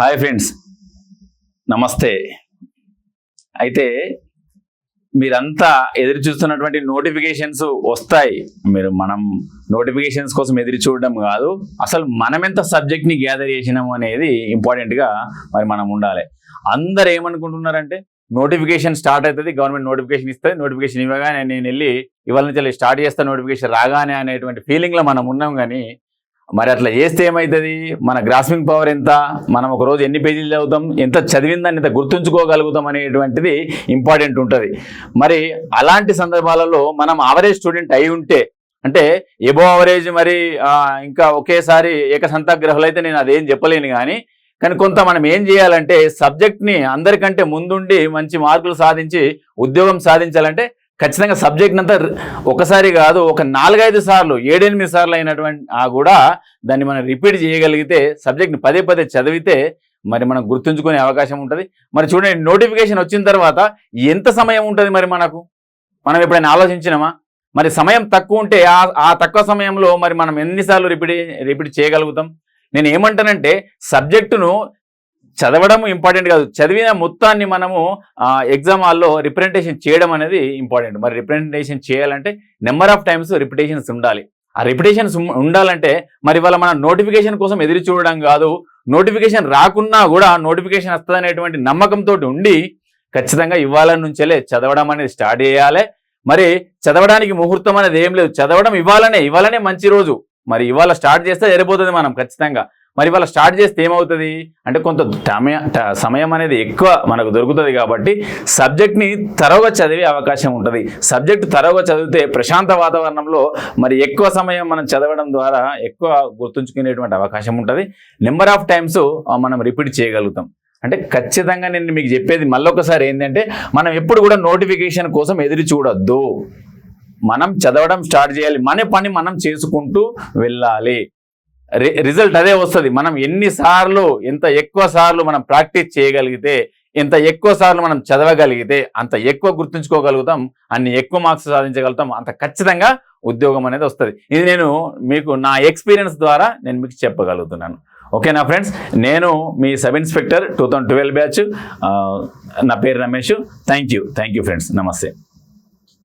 Hi friends. నమస్తే. అయితే మీరంతా ఎదురు చూస్తున్నటువంటి నోటిఫికేషన్స్ వస్తాయి. మీరు మనం నోటిఫికేషన్స్ కోసం ఎదురు చూడడం కాదు అసలు మనం ఎంత సబ్జెక్ట్ని గ్యాదర్ చేసినాము అనేది ఇంపార్టెంట్గా మరి మనం ఉండాలి. అందరు ఏమనుకుంటున్నారంటే నోటిఫికేషన్ స్టార్ట్ అవుతుంది గవర్నమెంట్ నోటిఫికేషన్ ఇస్తుంది నోటిఫికేషన్ ఇవ్వగానే నేను వెళ్ళి ఇవాళ నుంచి స్టార్ట్ చేస్తా నోటిఫికేషన్ రాగానే అనేటువంటి ఫీలింగ్లో మనం ఉన్నాం కానీ మరి అట్లా చేస్తే ఏమవుతుంది మన గ్రాస్పింగ్ పవర్ ఎంత? మనం ఒక రోజు ఎన్ని పేజీలు చదువుతాం? ఎంత చదివిందని ఎంత గుర్తుంచుకోగలుగుతాం అనేటువంటిది ఇంపార్టెంట్ ఉంటుంది. మరి అలాంటి సందర్భాలలో మనం ఆవరేజ్ స్టూడెంట్ అయి ఉంటే అంటే ఎబో అవరేజ్ మరి ఇంకా ఒకేసారి ఏకసంతాగ్రహులు అయితే నేను అదేం చెప్పలేను కానీ కానీ కొంత మనం ఏం చేయాలంటే సబ్జెక్ట్ని అందరికంటే ముందుండి మంచి మార్కులు సాధించి ఉద్యోగం సాధించాలంటే ఖచ్చితంగా సబ్జెక్ట్ అంతా ఒకసారి కాదు ఒక నాలుగైదు సార్లు ఏడెనిమిది సార్లు అయినటువంటి ఆ కూడా దాన్ని మనం రిపీట్ చేయగలిగితే సబ్జెక్ట్ని పదే పదే చదివితే మరి మనం గుర్తుంచుకునే అవకాశం ఉంటుంది. మరి చూడండి నోటిఫికేషన్ వచ్చిన తర్వాత ఎంత సమయం ఉంటుంది మరి మనకు? మనం ఎప్పుడైనా ఆలోచించినామా? మరి సమయం తక్కువ ఉంటే ఆ ఆ తక్కువ సమయంలో మరి మనం ఎన్నిసార్లు రిపీట్ రిపీట్ చేయగలుగుతాం? నేను ఏమంటానంటే సబ్జెక్టును చదవడం ఇంపార్టెంట్ కాదు. చదివిన మొత్తాన్ని మనము ఎగ్జామ్ హాల్లో రిప్రజెంటేషన్ చేయడం అనేది ఇంపార్టెంట్ మరి రిప్రజెంటేషన్ చేయాలంటే నెంబర్ ఆఫ్ టైమ్స్ రిపిటేషన్స్ ఉండాలి. ఆ రిపిటేషన్స్ ఉండాలంటే మరి ఇవాళ మన నోటిఫికేషన్ కోసం ఎదురు చూడడం కాదు. నోటిఫికేషన్ రాకున్నా కూడా నోటిఫికేషన్ వస్తుందనేటువంటి నమ్మకంతో ఉండి ఖచ్చితంగా ఇవాళ నుంచెలే చదవడం అనేది స్టార్ట్ చేయాలి. మరి చదవడానికి ముహూర్తం అనేది ఏం లేదు. చదవడం ఇవ్వాలనే ఇవ్వాలనే మంచి రోజు. మరి ఇవాళ స్టార్ట్ చేస్తే సరిపోతుంది మనం ఖచ్చితంగా. మరి ఇవాళ స్టార్ట్ చేస్తే ఏమవుతుంది? అంటే కొంత సమయం అనేది ఎక్కువ మనకు దొరుకుతుంది కాబట్టి సబ్జెక్ట్ని తరవుగా చదివే అవకాశం ఉంటుంది. సబ్జెక్ట్ తరవుగా చదివితే ప్రశాంత వాతావరణంలో మరి ఎక్కువ సమయం మనం చదవడం ద్వారా ఎక్కువ గుర్తుంచుకునేటువంటి అవకాశం ఉంటుంది. నెంబర్ ఆఫ్ టైమ్స్ మనం రిపీట్ చేయగలుగుతాం. అంటే ఖచ్చితంగా నేను మీకు చెప్పేది మళ్ళొకసారి ఏంటంటే మనం ఎప్పుడు కూడా నోటిఫికేషన్ కోసం ఎదురు చూడొద్దు. మనం చదవడం స్టార్ట్ చేయాలి. మన పని మనం చేసుకుంటూ వెళ్ళాలి. రిజల్ట్ అదే వస్తుంది. మనం ఎన్నిసార్లు ఎంత ఎక్కువ సార్లు మనం ప్రాక్టీస్ చేయగలిగితే ఎంత ఎక్కువ సార్లు మనం చదవగలిగితే అంత ఎక్కువ గుర్తుంచుకోగలుగుతాం అన్ని ఎక్కువ మార్క్స్ సాధించగలుగుతాం అంత ఖచ్చితంగా ఉద్యోగం అనేది వస్తుంది. ఇది నేను మీకు నా ఎక్స్పీరియన్స్ ద్వారా నేను మీకు చెప్పగలుగుతున్నాను. ఓకేనా ఫ్రెండ్స్? నేను మీ sub inspector two thousand twelve batch నా పేరు Ramesh. Thank you thank you friends. నమస్తే.